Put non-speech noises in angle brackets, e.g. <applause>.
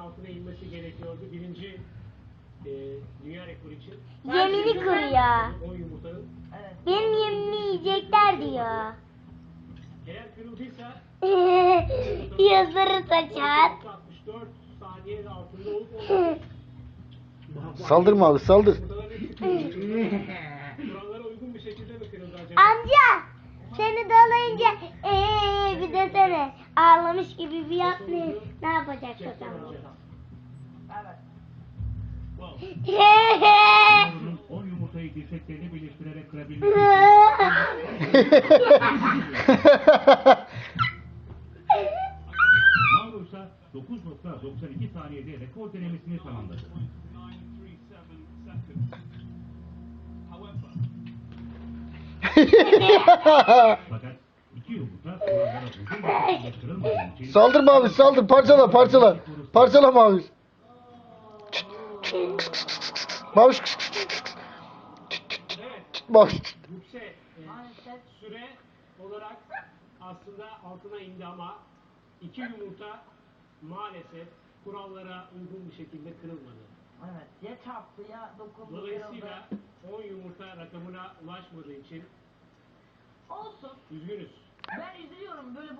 altına inmesi gerekiyordu. Birinci e, dünya rekoru için. Yemini kırıyor. 10 yumurtanın. Evet. Benim yemimi yiyecekler diyor. Eğer kırıldıysa <laughs> Yazarı saçar. 64 saniye altında olup <laughs> olmaması. Saldırma abi saldır. <laughs> Kurallara uygun bir şekilde mi desene ağlamış gibi bir yap ne, yapacak. Evet. Wow. 10 yumurtayı dirseklerini birleştirerek kırabilmesi Mauro ise 9.92 saniyede rekor denemesini tamamladı. Fakat Saldırma abi saldır parçala parçala. Parçala mavi. Mavi. Bak. Yüksek e, Maalesef süre olarak aslında altına indi ama iki yumurta maalesef kurallara uygun bir şekilde kırılmadı. evet. Ya çarptı ya dokundu Dolayısıyla kırıldı. 10 yumurta rakamına ulaşmadığı için Olsun. üzgünüz. Ben üzülüyorum. Böyle bu